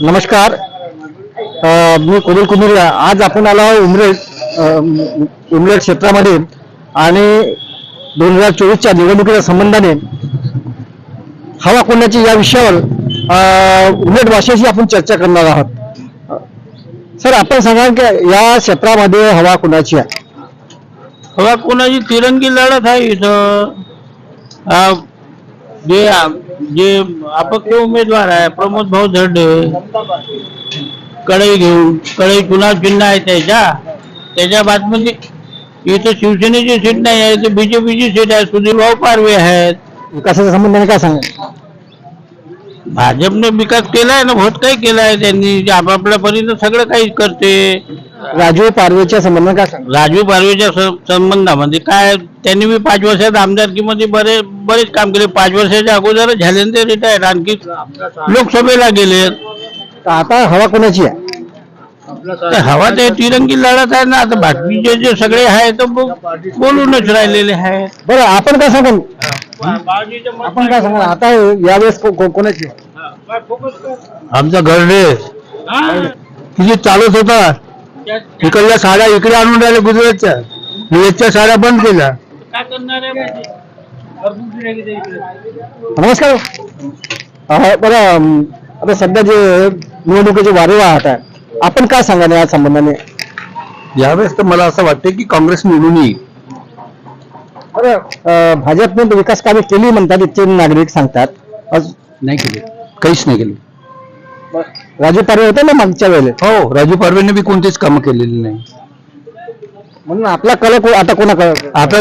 नमस्कार. मी कोमल कुंदुरिया आज आपण आलो आहोत उमरेड उमरेड क्षेत्रामध्ये आणि दोन हजार चोवीसच्या निवडणुकीच्या संबंधाने. हवा कोणाची या विषयावर उमरेड भाषेशी आपण चर्चा करणार आहोत. सर आपण सांगा की या क्षेत्रामध्ये हवा कोणाची आहे. हवा कोणाची तिरंगी लढत आहे इथं. जे जे अपक्ष उमेदवार आहे प्रमोद भाऊ झरडे कढई घेऊन कढई चुनाव चिन्ह आहे त्याच्या त्याच्या बातमी इथं शिवसेनेची सीट नाही आहे इथं बीजेपीची सीट आहे सुधीर भाऊ पारवे आहेत. विकासाच्या संबंधाने काय सांगा भाजपने विकास केलाय ना बहुत काही केलाय त्यांनी? आपापल्या परीनं सगळं काही करते. राजू पारवेच्या संबंधाने काय सांगा राजू बारवेच्या स- संबंधामध्ये काय? त्यांनी मी पाच वर्षात आमदारकीमध्ये बरे बरेच काम केले. पाच वर्षाच्या अगोदर झाले ते रिटायर आणखी लोकसभेला गेले. तर आता हवा कोणाची आहे? तर हवा ते तिरंगी लढत आहे ना. आता बाकीचे जे सगळे आहे तर बो- बोलूनच राहिलेले आहेत. बरं आपण काय सांगाल आपण काय सांगाल आता यावेळेस कोणाची? आमचा घरडे किती चालत होता. इकडल्या साड्या इकडे आणून राहिल्या गुजरातच्या. गुजरातच्या साड्या बंद केल्या. नमस्कार. बरं अम, आता सध्या जे निवडणुकीचे वारे वाहत आहे आपण काय सांगाल या संबंधाने? यावेळेस तर मला असं वाटतं की काँग्रेस निवडून येईल. बरं भाजपने विकास कामे केली म्हणतात इथचे नागरिक सांगतात. नाही केले. काहीच नाही केले. राजू पारवे होते ना मागच्या वेळेला हो राजू पारवेने बी कोणतेच कामं केलेली नाही. म्हणून आपला कल को- आता कोणा आता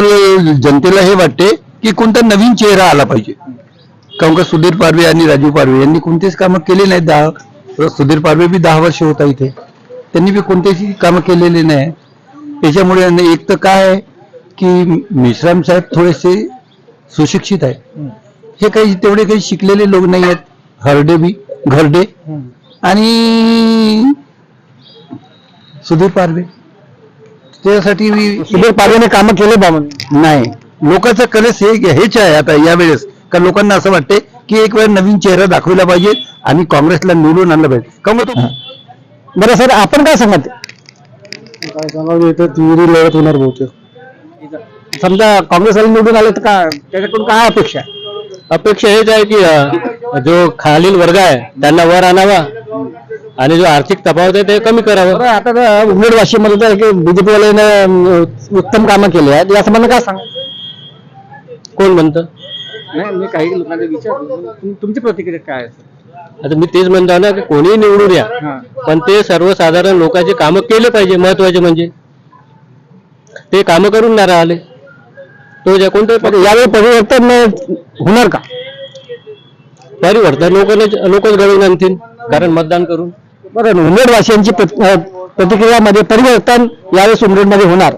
जनतेला हे वाटते की कोणता नवीन चेहरा आला पाहिजे. काऊन का सुधीर पारवे आणि राजू पारवे यांनी कोणतेच कामं केले नाहीत दहा सुधीर पारवे बी दहा वर्ष होता इथे. त्यांनी बी कोणतेच कामं केलेले नाही. त्याच्यामुळे एक तर काय की मिश्राम साहेब थोडेसे सुशिक्षित आहेत. हे काही तेवढे काही शिकलेले लोक नाही आहेत. हरडे बी घरडे. आणि सुधीर पारवे. त्यासाठी सुधीर पारवेने कामं केले बा म्हणून. नाही. लोकांचा कलेस हे हेच आहे आता यावेळेस का लोकांना असं वाटते की एक वेळ नवीन चेहरा दाखवला पाहिजे आणि काँग्रेसला निवडून आणलं पाहिजे. का तो बरं सर आपण काय सांगत? काय सांगावं इथं तिहेरी लढत होणार बहुतेक. समजा काँग्रेसवाले निवडून आले तर काय? त्याच्याकडून काय अपेक्षा आहे? अपेक्षा हेच आहे की अ, जो खालील वर्ग आहे त्यांना वर आणावा आणि जो आर्थिक तफावत आहे ते कमी करावं. बरं आता तर उमेद वाशीमध्ये तर बीजेपी वाल्याने उत्तम कामं केली आहेत. या संबंध काय सांगा? कोण म्हणतं? नाही मी काही लोकांना विचार तुमची प्रतिक्रिया काय आहे आता मी तेच म्हणतो ना की कोणीही निवडून या. हा. पण ते सर्वसाधारण लोकांचे कामं केले पाहिजे महत्त्वाचे म्हणजे. ते कामं करून नाही राहिले. तो ज्या कोणत्याही तर यावेळी परिवर्तन होणार का? परिवर्तन लोकांना लोकच घडवून आणतील कारण मतदान करून. बरं उमेद वाशियांची प्रतिक्रियामध्ये परिवर्तन यावेळेस उमरेडमध्ये होणार.